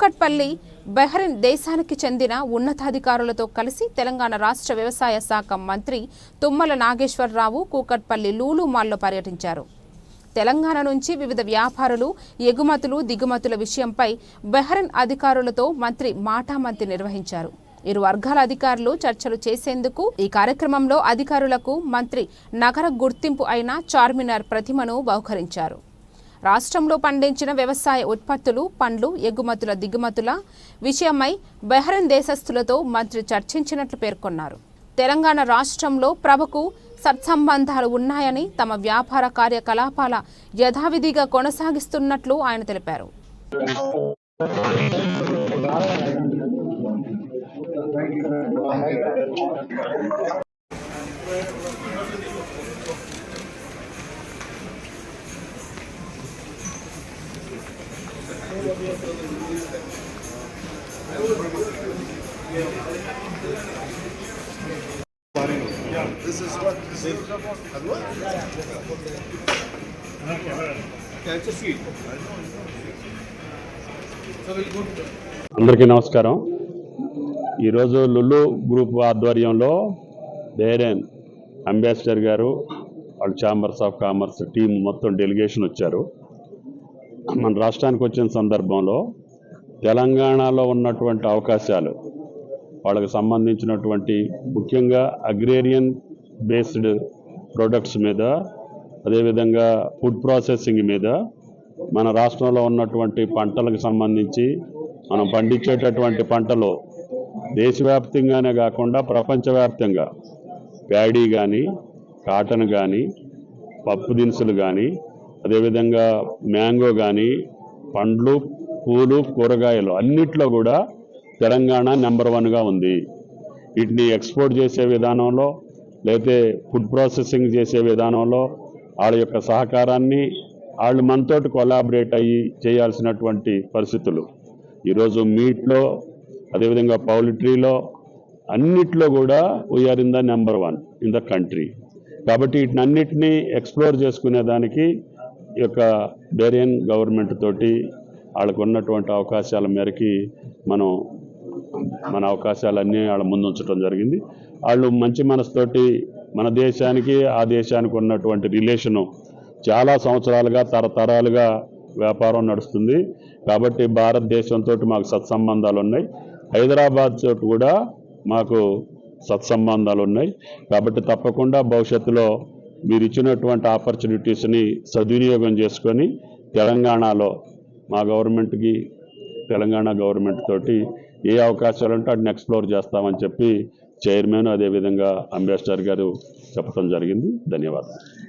కూకట్పల్లి బెహ్రెన్ దేశానికి చెందిన ఉన్నతాధికారులతో కలిసి తెలంగాణ రాష్ట్ర వ్యవసాయ శాఖ మంత్రి తుమ్మల నాగేశ్వరరావు కూకట్పల్లి లూలు మాల్లో పర్యటించారు. తెలంగాణ నుంచి వివిధ వ్యాపారులు ఎగుమతులు దిగుమతుల విషయంపై బెహ్రెన్ అధికారులతో మంత్రి మాటామంతి నిర్వహించారు. ఇరు వర్గాల అధికారులు చర్చలు చేసేందుకు ఈ కార్యక్రమంలో అధికారులకు మంత్రి నగర గుర్తింపు అయిన చార్మినార్ ప్రతిమను బహుకరించారు. రాష్ట్రంలో పండించిన వ్యవసాయ ఉత్పత్తులు పండ్లు ఎగుమతుల దిగుమతుల విషయమై బెహ్రెన్ దేశస్థులతో మంత్రి చర్చించినట్లు పేర్కొన్నారు. తెలంగాణ రాష్ట్రంలో ప్రభకు సత్సంబంధాలు ఉన్నాయని తమ వ్యాపార కార్యకలాపాల యథావిధిగా కొనసాగిస్తున్నట్లు ఆయన తెలిపారు. This is what this is. Halwa? Yeah, it's a seat. అందరికీ నమస్కారం ఈరోజు లుల్లు గ్రూప్ ఆధ్వర్యంలో బేరేన్ అంబాసిడర్ గారు వాళ్ళు ఛాంబర్స్ ఆఫ్ కామర్స్ టీం మొత్తం డెలిగేషన్ వచ్చారు మన రాష్ట్రానికి వచ్చిన సందర్భంలో తెలంగాణలో ఉన్నటువంటి అవకాశాలు వాళ్ళకి సంబంధించినటువంటి ముఖ్యంగా అగ్రేరియన్ బేస్డ్ ప్రొడక్ట్స్ మీద అదేవిధంగా ఫుడ్ ప్రాసెసింగ్ మీద మన రాష్ట్రంలో ఉన్నటువంటి పంటలకు సంబంధించి మనం పండించేటటువంటి పంటలు దేశవ్యాప్తంగానే కాకుండా ప్రపంచవ్యాప్తంగా. ప్యాడీ కానీ కాటన్ కానీ పప్పు దినుసులు కానీ అదేవిధంగా మ్యాంగో కానీ పండ్లు పూలు కూరగాయలు అన్నిట్లో కూడా తెలంగాణ నెంబర్ వన్గా ఉంది. వీటిని ఎక్స్పోర్ట్ చేసే విధానంలో లేతే ఫుడ్ ప్రాసెసింగ్ చేసే విధానంలో వాళ్ళ యొక్క సహకారాన్ని వాళ్ళు మనతోటి కొలాబరేట్ అయ్యి చేయాల్సినటువంటి పరిస్థితులు. ఈరోజు మీట్లో అదేవిధంగా పౌల్ట్రీలో అన్నిట్లో కూడా we are in the number one in the country కాబట్టి వీటిని అన్నిటినీ ఎక్స్ప్లోర్ చేసుకునే దానికి యొక్క బేరియన్ గవర్నమెంట్ తోటి వాళ్ళకు ఉన్నటువంటి అవకాశాల మేరకి మనం మన అవకాశాలన్నీ వాళ్ళ ముందు ఉంచడం జరిగింది. వాళ్ళు మంచి మనసుతోటి మన దేశానికి ఆ దేశానికి ఉన్నటువంటి రిలేషను చాలా సంవత్సరాలుగా తరతరాలుగా వ్యాపారం నడుస్తుంది. కాబట్టి భారతదేశంతో మాకు సత్సంబంధాలు ఉన్నాయి. హైదరాబాద్ తోటి కూడా మాకు సత్సంబంధాలు ఉన్నాయి. కాబట్టి తప్పకుండా భవిష్యత్తులో మీరు ఇచ్చినటువంటి ఆపర్చునిటీస్ని సద్వినియోగం చేసుకొని తెలంగాణలో మా గవర్నమెంట్కి తెలంగాణ గవర్నమెంట్ తోటి ఏ అవకాశాలు ఉంటే వాటిని ఎక్స్ప్లోర్ చేస్తామని చెప్పి చైర్మన్ అదేవిధంగా అంబేద్కర్ గారు చెప్పడం జరిగింది. ధన్యవాదాలు.